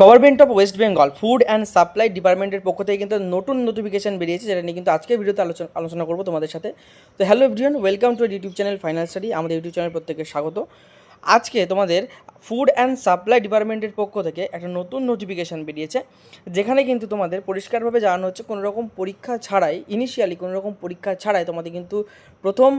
Government of West Bengal food and supply ডিপার্টমেন্টের পক্ষ থেকে কিন্তু নতুন নোটিফিকেশন বেরিয়েছে, যেটা নিয়ে কিন্তু আজকের ভিডিওতে আলোচনা আলোচনা করব তোমাদের সাথে। তো hello everyone welcome to YouTube channel final study আমাদের ইউটিউব চ্যানেল প্রত্যেকের স্বাগত। আজকে তোমাদের ফুড অ্যান্ড সাপ্লাই ডিপার্টমেন্টের পক্ষ থেকে একটা নতুন নোটিফিকেশান বেরিয়েছে, যেখানে কিন্তু তোমাদের পরিষ্কারভাবে জানানো হচ্ছে কোনো রকম পরীক্ষা ছাড়াই ইনিশিয়ালি কোনো রকম পরীক্ষা ছাড়াই তোমাদের কিন্তু প্রথম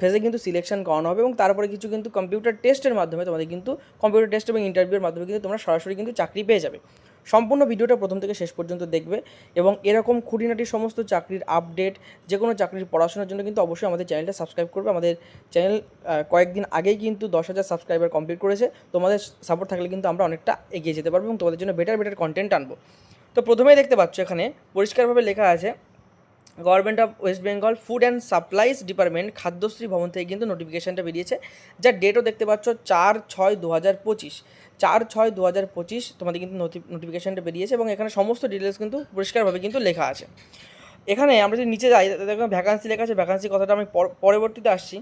ফেজে কিন্তু সিলেকশন করানো হবে এবং তারপরে কিছু কিন্তু কম্পিউটার টেস্টের মাধ্যমে তোমাদের কিন্তু কম্পিউটার টেস্ট এবং ইন্টারভিউর মাধ্যমে কিন্তু তোমরা সরাসরি কিন্তু চাকরি পেয়ে যাবে। সম্পূর্ণ ভিডিওটা প্রথম থেকে শেষ পর্যন্ত দেখবে এবং এরকম খুঁটিনাটি সমস্ত চাকরির আপডেট যে কোনো চাকরির পড়াশোনার জন্য কিন্তু অবশ্যই আমাদের চ্যানেলটা সাবস্ক্রাইব করবে। আমাদের চ্যানেল কয়েকদিন আগেই কিন্তু দশ হাজার সাবস্ক্রাইবার কমপ্লিট করেছে। তোমাদের সাপোর্ট থাকলে কিন্তু আমরা অনেকটা এগিয়ে যেতে পারব এবং তোমাদের জন্য বেটার বেটার কন্টেন্ট আনব। তো প্রথমেই দেখতে পাচ্ছ এখানে পরিষ্কারভাবে লেখা আছে government of West Bengal food and supplies department Khadyashri ভবন থেকে কিন্তু নোটিফিকেশানটা বেরিয়েছে, যার ডেটও দেখতে পাচ্ছ চার ছয় দু হাজার পঁচিশ। চার ছয় দু হাজার পঁচিশ তোমাদের কিন্তু নোটিফিকেশানটা বেরিয়েছে এবং এখানে সমস্ত ডিটেলস কিন্তু পরিষ্কারভাবে কিন্তু লেখা আছে। এখানে আমরা যদি নিচে যাই দেখো ভ্যাকান্সি লেখা আছে ভ্যাকান্সি কথাটা আমি পর- পরবর্তীতে আসছি।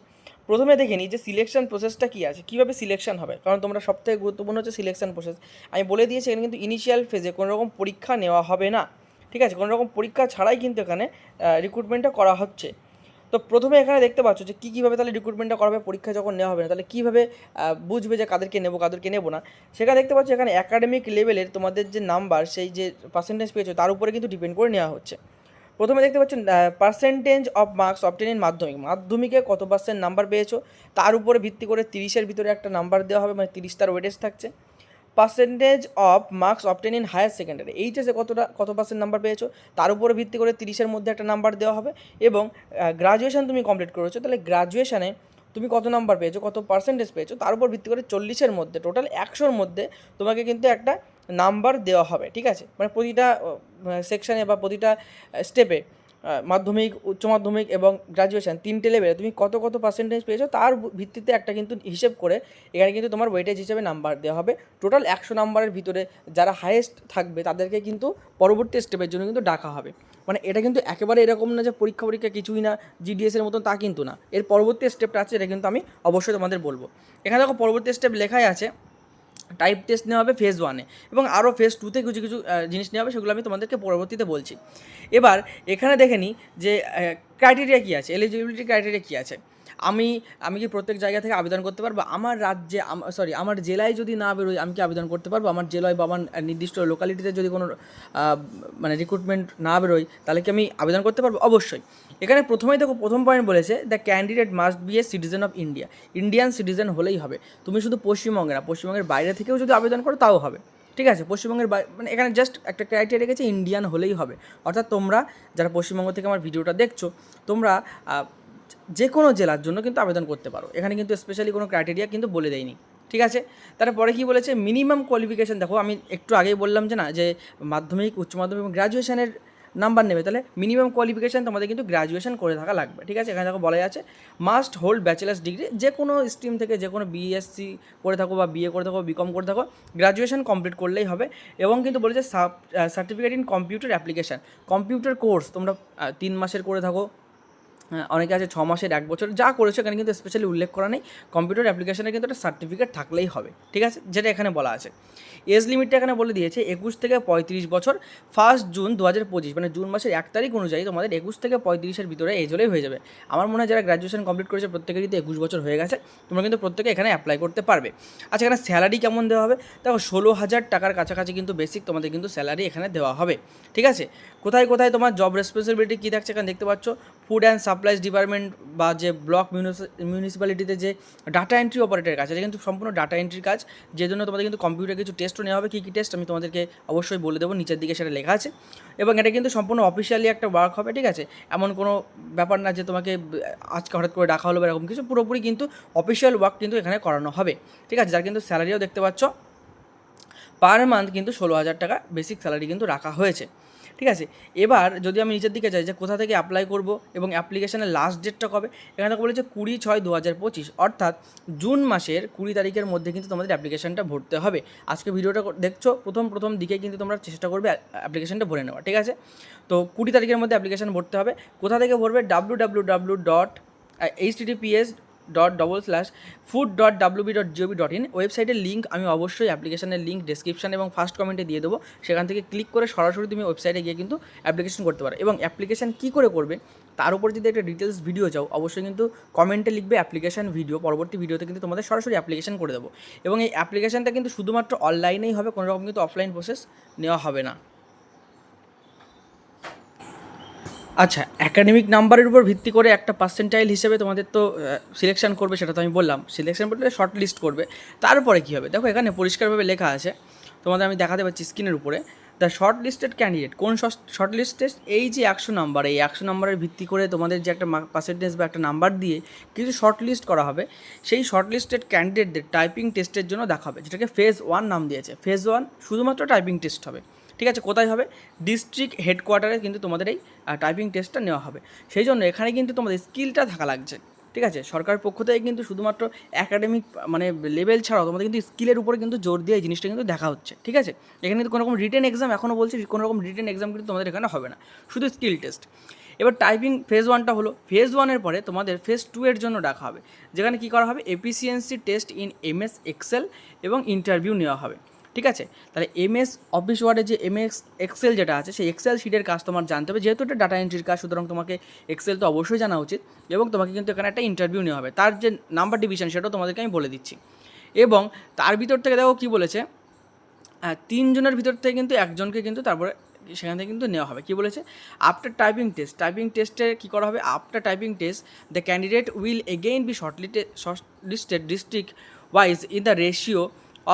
প্রথমে দেখে নিই যে সিলেকশন প্রসেসটা কী আছে, কীভাবে সিলেকশন হবে, কারণ তোমরা সবথেকে গুরুত্বপূর্ণ হচ্ছে সিলেকশন প্রসেস আমি বলে দিয়েছি এখানে কিন্তু ইনিশিয়াল ফেজে কোনো রকম পরীক্ষা নেওয়া হবে না। ঠিক আছে, কোনো রকম পরীক্ষা ছাড়াই কিন্তু এখানে রিক্রুটমেন্টটা করা হচ্ছে। তো প্রথমে এখানে দেখতে পাচ্ছ যে কী কীভাবে তাহলে রিক্রুটমেন্টটা করা হবে, পরীক্ষা যখন নেওয়া হবে না, তাহলে কীভাবে বুঝবে যে কাদেরকে নেব কাদেরকে নেব না? সেখানে দেখতে পাচ্ছ এখানে অ্যাকাডেমিক লেভেলের তোমাদের যে নাম্বার সেই যে পার্সেন্টেজ পেয়েছ, তার উপরে কিন্তু ডিপেন্ড করে নেওয়া হচ্ছে। প্রথমে দেখতে পাচ্ছেন percentage of marks obtain in মাধ্যমিক। মাধ্যমিকে কত পার্সেন্ট নাম্বার পেয়েছ, তার উপরে ভিত্তি করে তিরিশের ভিতরে একটা নাম্বার দেওয়া হবে মানে তিরিশ তার ওয়েটেজ থাকছে। Percentage of marks obtain in higher secondary এইচএসে কতটা, কত পার্সেন্ট নাম্বার পেয়েছ? তার উপরে ভিত্তি করে তিরিশের মধ্যে একটা নাম্বার দেওয়া হবে এবং গ্রাজুয়েশন তুমি কমপ্লিট করেছ, তাহলে গ্রাজুয়েশানে তুমি কত নাম্বার পেয়েছ, কত পার্সেন্টেজ পেয়েছ, তার উপর ভিত্তি করে চল্লিশের মধ্যে টোটাল একশোর মধ্যে তোমাকে কিন্তু একটা নাম্বার দেওয়া হবে, ঠিক আছে? মানে প্রতিটা সেকশানে বা প্রতিটা স্টেপে মাধ্যমিক, উচ্চ মাধ্যমিক এবং গ্রাজুয়েশন তিনটে লেভেলে তুমি কত কত পার্সেন্টেজ পেয়েছ তার ভিত্তিতে একটা কিন্তু হিসেব করে এখানে কিন্তু তোমার ওয়েটেজ হিসেবে নাম্বার দেওয়া হবে। টোটাল একশো নাম্বারের ভিতরে যারা হায়েস্ট থাকবে তাদেরকে কিন্তু পরবর্তী স্টেপের জন্য কিন্তু ডাকা হবে। মানে এটা কিন্তু একেবারে এরকম না যে পরীক্ষা পরীক্ষা কিছুই না জিডিএসের মতন তা কিন্তু না। এর পরবর্তী স্টেপটা আছে, এটা কিন্তু আমি অবশ্যই তোমাদের বলব। এখানে দেখো পরবর্তী স্টেপ লেখাই আছে। টাইপ টেস্ট নেওয়া হবে ফেজ ওয়ানে এবং আরও ফেজ টুতে কিছু কিছু জিনিস নেওয়া হবে, সেগুলো আমি তোমাদেরকে পরবর্তীতে বলছি। এবার, এখানে দেখে নিই যে ক্রাইটেরিয়া কী আছে? এলিজিবিলিটি ক্রাইটেরিয়া কী আছে? আমি আমি কি প্রত্যেক জায়গা থেকে আবেদন করতে পারব? আমার রাজ্যে সরি আমার জেলায় যদি না বেরোয় আমি কি আবেদন করতে পারব? আমার জেলায় বা আমার নির্দিষ্ট লোকালিটিতে যদি কোনো মানে রিক্রুটমেন্ট না বেরোয়, তাহলে কি আমি আবেদন করতে পারব? অবশ্যই। এখানে প্রথমেই দেখো, প্রথম পয়েন্ট বলেছে the candidate must be a citizen of India Indian citizen হলেই হবে। তুমি শুধু পশ্চিমবঙ্গে না, পশ্চিমবঙ্গের বাইরে থেকেও যদি আবেদন করো, তাও হবে। ঠিক আছে? পশ্চিমবঙ্গের মানে এখানে জাস্ট একটা ক্রাইটেরিয়া রেখেছে ইন্ডিয়ান হলেই হবে। অর্থাৎ তোমরা, যারা পশ্চিমবঙ্গ থেকে আমার ভিডিওটা দেখছ, তোমরা যে কোনো জেলার জন্য কিন্তু আবেদন করতে পারো। এখানে কিন্তু স্পেশালি কোনো ক্রাইটেরিয়া কিন্তু বলে দেয়নি। ঠিক আছে? তারপরে কি বলেছে? মিনিমাম কোয়ালিফিকেশান দেখো আমি একটু আগেই বললাম যে না, যে মাধ্যমিক, উচ্চ মাধ্যমিক এবং গ্র্যাজুয়েশনের নাম্বার নেবে। তাহলে মিনিমাম কোয়ালিফিকেশান তোমাদের কিন্তু গ্র্যাজুয়েশন করে থাকা লাগবে। ঠিক আছে? এখানে দেখো বলা আছে মাস্ট হোল্ড ব্যাচেলার্স ডিগ্রি যে কোনো স্ট্রিম থেকে যে কোনো বিএসসি করে থাকো বা বিএ করে থাকো বিকম করে থাকো গ্র্যাজুয়েশন কমপ্লিট করলেই হবে। এবং কিন্তু বলেছে certificate in computer application computer course তোমরা তিন মাসের করে থাকো অনেকে আছে ছ মাসের, এক বছর, যা করেছে এখানে কিন্তু স্পেশালি উল্লেখ করা নেই। কম্পিউটার অ্যাপ্লিকেশনে কিন্তু একটা সার্টিফিকেট থাকলেই হবে, ঠিক আছে? যেটা এখানে বলা আছে। এজ লিমিটটা এখানে বলে দিয়েছে, একুশ থেকে পঁয়ত্রিশ বছর ফার্স্ট জুন দু হাজার পঁচিশ মানে জুন মাসের এক তারিখ অনুযায়ী তোমাদের একুশ থেকে পঁয়ত্রিশের ভিতরে এজ হলেই হয়ে যাবে। আমার মনে হয় যারা গ্র্যাজুয়েশন কমপ্লিট করেছে প্রত্যেকের যদি একুশ বছর হয়ে গেছে, তোমরা কিন্তু প্রত্যেকে এখানে অ্যাপ্লাই করতে পারবে। আচ্ছা এখানে স্যালারি কেমন দেওয়া হবে? দেখো, ষোলো হাজার টাকার কাছাকাছি কিন্তু বেসিক তোমাদের কিন্তু স্যালারি এখানে দেওয়া হবে, ঠিক আছে? কোথায় কোথায় তোমার জব রেসপন্সিবিলিটি কী থাকছে এখানে দেখতে পাচ্ছ? ফুড অ্যান্ড সাপ্লাইজ ডিপার্টমেন্ট বা যে ব্লক মিউনিসিপ্যালিটিতে যে ডাটা এন্ট্রি অপারেটরের কাজ, এটা কিন্তু সম্পূর্ণ ডাটা এন্ট্রির কাজ। যে জন্য তোমাদের কিন্তু কম্পিউটার কিছু টেস্টও নেওয়া হবে, কী কী টেস্ট আমি তোমাদেরকে অবশ্যই বলে দেবো, নিচের দিকে সেটা লেখা আছে। এবং এটা কিন্তু সম্পূর্ণ অফিসিয়ালি একটা ওয়ার্ক হবে, ঠিক আছে? এমন কোনো ব্যাপার না যে তোমাকে আজকে হঠাৎ করে ডাকা হলো বা এরকম কিছু, পুরোপুরি কিন্তু অফিসিয়াল ওয়ার্ক কিন্তু এখানে করানো হবে, ঠিক আছে? যার কিন্তু স্যালারিও দেখতে পাচ্ছ। পার মান্থ কিন্তু ষোলো হাজার টাকা বেসিক স্যালারি কিন্তু রাখা হয়েছে। ঠিক আছে? এবার যদি আমি নিচের দিকে যাই যে কোথা থেকে অ্যাপ্লাই করব এবং অ্যাপ্লিকেশনের লাস্ট ডেটটা কবে? এখানে দেখো বলেছে কুড়ি ছয় দু হাজার পঁচিশ। অর্থাৎ জুন মাসের কুড়ি তারিখের মধ্যে কিন্তু তোমাদের অ্যাপ্লিকেশানটা ভরতে হবে। আজকে ভিডিওটা দেখছ, প্রথম প্রথম দিকে কিন্তু তোমরা চেষ্টা করবে অ্যাপ্লিকেশানটা ভরে নেওয়া ঠিক আছে? তো কুড়ি তারিখের মধ্যে অ্যাপ্লিকেশন ভরতে হবে। কোথা থেকে ভরবে? W W W dot H TDPS dot double slash food dot WB dot GOB dot in ওয়েবসাইটের লিঙ্ক আমি অবশ্যই অ্যাপ্লিকেশনের লিঙ্ক ডিসক্রিপশন এবং ফার্স্ট কমেন্টে দিয়ে দেবো। সেখান থেকে ক্লিক করে সরাসরি তুমি ওয়েবসাইটে গিয়ে কিন্তু অ্যাপ্লিকেশন করতে পারো এবং অ্যাপ্লিকেশন কী করে করবে তার উপর যদি একটা ডিটেলস ভিডিও চাও, অবশ্যই কিন্তু কমেন্টে লিখবে অ্যাপ্লিকেশন ভিডিও পরবর্তী ভিডিওতে কিন্তু তোমাদের সরাসরি অ্যাপ্লিকেশন করে দেবো। এবং এই অ্যাপ্লিকেশনটা কিন্তু শুধুমাত্র অনলাইনেই হবে কোনো রকম কিন্তু অফলাইন প্রসেস নেওয়া হবে না। আচ্ছা একাডেমিক নাম্বারের উপর ভিত্তি করে একটা পার্সেন্টাইল হিসেবে তোমাদের তো সিলেকশন করবে সেটা তো আমি বললাম। সিলেকশন বলতে শর্ট লিস্ট করবে। তারপরে কী হবে? দেখো এখানে পরিষ্কারভাবে লেখা আছে। তোমাদের আমি দেখাতে পাচ্ছি স্ক্রিনের উপরে। দ্য শর্ট লিস্টেড ক্যান্ডিডেট কোন শর্ট লিস্টেড এই যে একশো নাম্বার এই একশো নাম্বারের ভিত্তি করে তোমাদের যে একটা পার্সেন্টেজ বা একটা নাম্বার দিয়ে কিছু শর্ট লিস্ট করা হবে, সেই শর্ট লিস্টেড ক্যান্ডিডেটদের টাইপিং টেস্টের জন্য দেখা হবে যেটাকে ফেজ ওয়ান নাম দিয়েছে। ফেজ ওয়ান শুধুমাত্র টাইপিং টেস্ট হবে। ঠিক আছে, কোথায় হবে? ডিস্ট্রিক্ট হেডকোয়ার্টারে কিন্তু তোমাদের এই টাইপিং টেস্টটা নেওয়া হবে। সেই জন্য এখানে কিন্তু তোমাদের স্কিলটা থাকা লাগছে, ঠিক আছে? সরকারের পক্ষ থেকে কিন্তু শুধুমাত্র একাডেমিক মানে লেভেল ছাড়াও তোমাদের কিন্তু স্কিলের উপরে কিন্তু জোর দিয়ে এই জিনিসটা কিন্তু দেখা হচ্ছে, ঠিক আছে? এখানে কিন্তু কোনো রকম রিটেন এক্সাম এখনও বলছি কোনো রকম রিটেন এক্সাম কিন্তু তোমাদের এখানে হবে না, শুধু স্কিল টেস্ট এবার টাইপিং ফেজ ওয়ানটা হলো ফেজ ওয়ানের পরে তোমাদের ফেজ টু এর জন্য ডাকা হবে, যেখানে কী করা হবে? Efficiency test in MS Excel এবং ইন্টারভিউ নেওয়া হবে। ঠিক আছে? তাহলে এমএস অফিস ওয়ার্ডের যে এমএস এক্সেল যেটা আছে, সেই এক্সেল শিটের কাজ তোমার জানতে হবে। যেহেতু এটা ডাটা এন্ট্রির কাজ, সুতরাং তোমাকে এক্সেল তো অবশ্যই জানা উচিত এবং তোমাকে কিন্তু এখানে একটা ইন্টারভিউ নেওয়া হবে। তার যে নাম্বার ডিভিশন সেটাও তোমাদেরকে আমি বলে দিচ্ছি। এবং তার ভিতর থেকে দেখো কী বলেছে? তিনজনের ভিতর থেকে কিন্তু একজনকে কিন্তু তারপরে সেখান থেকে কিন্তু নেওয়া হবে। কী বলেছে? আফটার টাইপিং টেস্ট টাইপিং টেস্টে কী করা হবে? After typing test the candidate will again be shortlisted shortlisted district wise in the ratio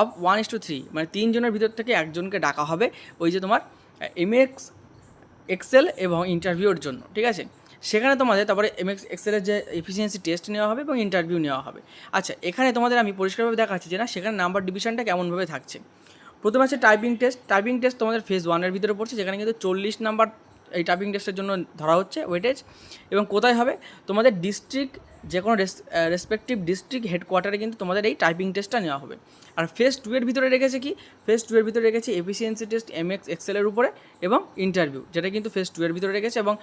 of one is to three মানে তিনজনের ভিতর থেকে একজনকে ডাকা হবে ওই যে তোমার এমএক্স এক্সেল এবং ইন্টারভিউর জন্য, ঠিক আছে? সেখানে তোমাদের তারপরে এমএক্স এক্সেলের যে এফিসিয়েন্সি টেস্ট নেওয়া হবে এবং ইন্টারভিউ নেওয়া হবে। আচ্ছা এখানে তোমাদের আমি পরিষ্কারভাবে দেখাচ্ছি যে না, সেখানে নাম্বার ডিভিশনটা কেমনভাবে থাকছে। প্রথমে আছে টাইপিং টেস্ট টাইপিং টেস্ট তোমাদের ফেজ ওয়ানের ভিতরে পড়ছে, যেখানে কিন্তু চল্লিশ নাম্বার এই টাইপিং টেস্টের জন্য ধরা হচ্ছে ওয়েটেজ এবং কোথায় হবে? তোমাদের ডিস্ট্রিক্ট যে কোনো রেসপেক্টিভ ডিস্ট্রিক্ট হেডকোয়ার্টারে কিন্তু তোমাদের এই টাইপিং টেস্টটা নেওয়া হবে। আর ফেস টু এর ভিতরে রেখেছে কি? ফেস টু এর ভিতরে রেখেছে এফিসিয়েন্সি টেস্ট এম এক্স এক্সেলের উপরে, এবং ইন্টারভিউ যেটা কিন্তু ফেস টু এর ভিতরে রেখেছে, এবং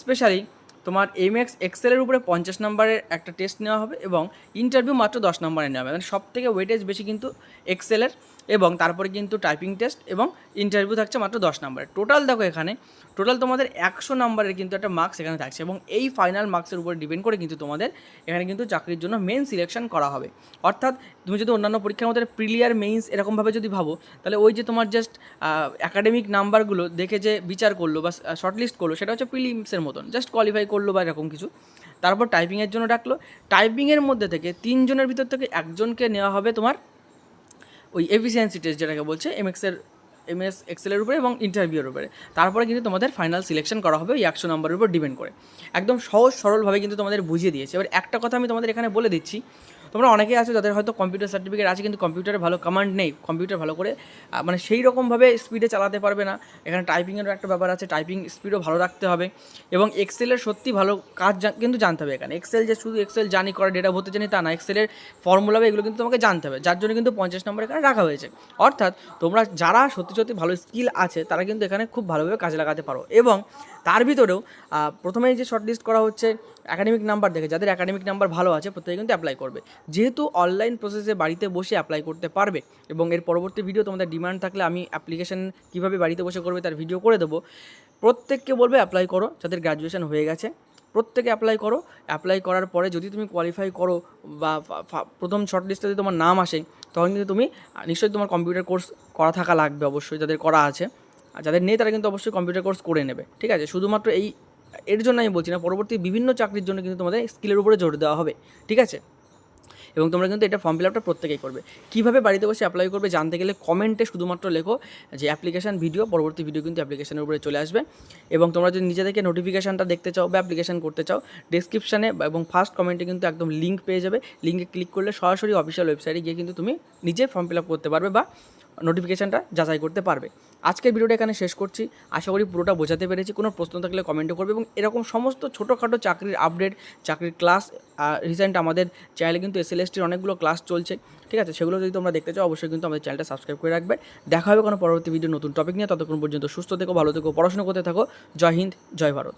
স্পেশালি তোমার এম এক্স এক্সেলের উপরে পঞ্চাশ নম্বরের একটা টেস্ট নেওয়া হবে এবং ইন্টারভিউ মাত্র দশ নম্বরে নেওয়া হবে। মানে সব থেকে ওয়েটেজ বেশি কিন্তু এক্সেলের এবং তারপরে কিন্তু টাইপিং টেস্ট এবং ইন্টারভিউ থাকছে মাত্র দশ নম্বরের টোটাল দেখো এখানে টোটাল তোমাদের একশো নম্বরের কিন্তু একটা মার্কস এখানে থাকছে এবং এই ফাইনাল মার্কসের উপর ডিপেন্ড করে কিন্তু তোমাদের এখানে কিন্তু চাকরির জন্য মেন সিলেকশন করা হবে। অর্থাৎ তুমি যদি অন্যান্য পরীক্ষার মধ্যে প্রিলিয়ার মেইনস এরকমভাবে যদি ভাবো, তাহলে ওই যে তোমার জাস্ট একাডেমিক নাম্বারগুলো দেখে যে বিচার করল বা শর্টলিস্ট করল, সেটা হচ্ছে প্রিলিমসের মতন। জাস্ট কোয়ালিফাই করল বা এরকম কিছু। তারপর টাইপিংয়ের জন্য ডাকলো। টাইপিংয়ের মধ্যে থেকে তিনজনের ভিতর থেকে একজনকে নেওয়া হবে তোমার ওই এফিসিয়েন্সি টেস্ট যেটাকে বলছে এমএক্সের এমএস এক্সেলের উপরে এবং ইন্টারভিউর উপরে। তারপরে কিন্তু তোমাদের ফাইনাল সিলেকশন করা হবে ওই একশো নম্বরের উপর ডিপেন্ড করে। একদম সহজ সরলভাবে কিন্তু তোমাদের বুঝিয়ে দিয়েছে। এবার একটা কথা আমি তোমাদের এখানে বলে দিচ্ছি। তোমরা অনেকে আছো যাদের হয়তো কম্পিউটার সার্টিফিকেট আছে, কিন্তু কম্পিউটারে ভালো কমান্ড নেই কম্পিউটার ভালো করে মানে সেই রকমভাবে স্পিডে চালাতে পারবে না। এখানে টাইপিংয়েরও একটা ব্যাপার আছে টাইপিং স্পিডও ভালো রাখতে হবে। এবং এক্সেলের সত্যি ভালো কাজ কিন্তু জানতে হবে এখানে। এক্সেল যে শুধু এক্সেল জানি, করে ডেটা ভরতে জানি তা না। এক্সেলের ফর্মুলা এগুলো কিন্তু তোমাকে জানতে হবে। যার জন্য কিন্তু পঞ্চাশ নম্বর এখানে রাখা হয়েছে। অর্থাৎ তোমরা যারা সত্যি সত্যি ভালো স্কিল আছে, তারা কিন্তু এখানে খুব ভালোভাবে কাজে লাগাতে পারো। এবং তার ভিতরেও প্রথমেই যে শর্টলিস্ট করা হচ্ছে একাডেমিক নাম্বার দেখে, যাদের একাডেমিক নাম্বার ভালো আছে, প্রত্যেকে কিন্তু অ্যাপ্লাই করবে। যেহেতু অনলাইন প্রসেসে বাড়িতে বসে অ্যাপ্লাই করতে পারবে, এবং এর পরবর্তী ভিডিও তোমাদের ডিমান্ড থাকলে আমি অ্যাপ্লিকেশন কীভাবে বাড়িতে বসে করবে তার ভিডিও করে দেবো। প্রত্যেককে বলবে অ্যাপ্লাই করো, যাদের গ্র্যাজুয়েশন হয়ে গেছে। প্রত্যেকে অ্যাপ্লাই করো অ্যাপ্লাই করার পরে যদি তুমি কোয়ালিফাই করো, বা প্রথম শর্ট শর্টলিস্টে যদি তোমার নাম আসে, তখন কিন্তু তুমি নিশ্চয়ই তোমার কম্পিউটার কোর্স করা থাকা লাগবে অবশ্যই, যাদের করা আছে। আর যাদের নেই তারা কিন্তু অবশ্যই কম্পিউটার কোর্স করে নেবে, ঠিক আছে? শুধুমাত্র এই, এর জন্য আমি বলছি না, পরবর্তী বিভিন্ন চাকরির জন্য কিন্তু তোমাদের স্কিলের উপরে জোর দেওয়া হবে, ঠিক আছে? এবং তোমরা কিন্তু এটা ফর্ম ফিল আপটা প্রত্যেকেই করবে। কীভাবে বাড়িতে বসে অ্যাপ্লাই করবে জানতে গেলে কমেন্টে শুধুমাত্র লেখো যে অ্যাপ্লিকেশান ভিডিও পরবর্তী ভিডিও কিন্তু অ্যাপ্লিকেশনের উপরে চলে আসবে। এবং তোমরা যদি নিজে থেকে নোটিফিকেশানটা দেখতে চাও বা অ্যাপ্লিকেশান করতে চাও ডিসক্রিপশানে এবং ফার্স্ট কমেন্টে কিন্তু একদম লিঙ্ক পেয়ে যাবে। লিঙ্কে ক্লিক করলে সরাসরি অফিসিয়াল ওয়েবসাইটে গিয়ে কিন্তু তুমি নিজে ফর্ম ফিল আপ করতে পারবে বা নোটিফিকেশানটা যাচাই করতে পারবে। আজকের ভিডিওটা এখানে শেষ করছি। আশা করি পুরোটা বোঝাতে পেরেছি। কোনো প্রশ্ন থাকলে কমেন্টও করবে এবং এরকম সমস্ত ছোটোখাটো চাকরির আপডেট, চাকরির ক্লাস রিসেন্ট আমাদের চ্যানেলে কিন্তু এস এল অনেকগুলো ক্লাস চলছে। ঠিক আছে? সেগুলো যদি তোমরা দেখতে চাও, অবশ্যই কিন্তু আমাদের চ্যানেলটা সাবস্ক্রাইব করে রাখবে। দেখা হবে কোনো পরবর্তী ভিডিও নতুন টপিক নিয়ে। ততক্ষণ পর্যন্ত সুস্থ থেকো, ভালো থেকো, পড়াশোনা করতে থাকো। জয় হিন্দ, জয় ভারত।